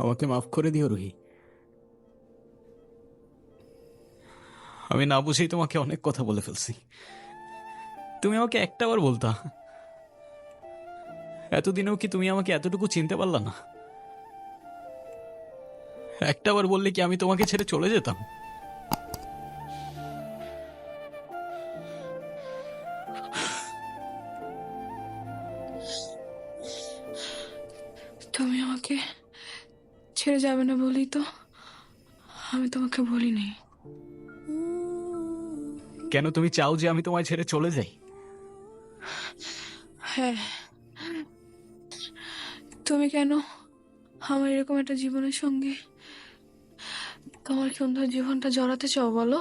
আমাকে মাফ করে দিও রুহি। আমি না বুঝেই তোমাকে অনেক কথা বলে ফেলছি। তুমি আমাকে একটাবার বলতা। এতদিনেও কি তুমি আমাকে এতটুকু চিনতে পারলা না? একটাবার বললে কি আমি তোমাকে ছেড়ে চলে যেতাম? তুমি আমাকে ছেড়ে যাবে না বলি তো? আমি তোমাকে বলিনি। কেন তুমি চাও যে আমি তোমায় ছেড়ে চলে যাই? হ্যাঁ। তুমি কেন আমার এরকম একটা জীবনের সঙ্গে তোমার সুন্দর জীবনটা জড়াতে চাও বলো?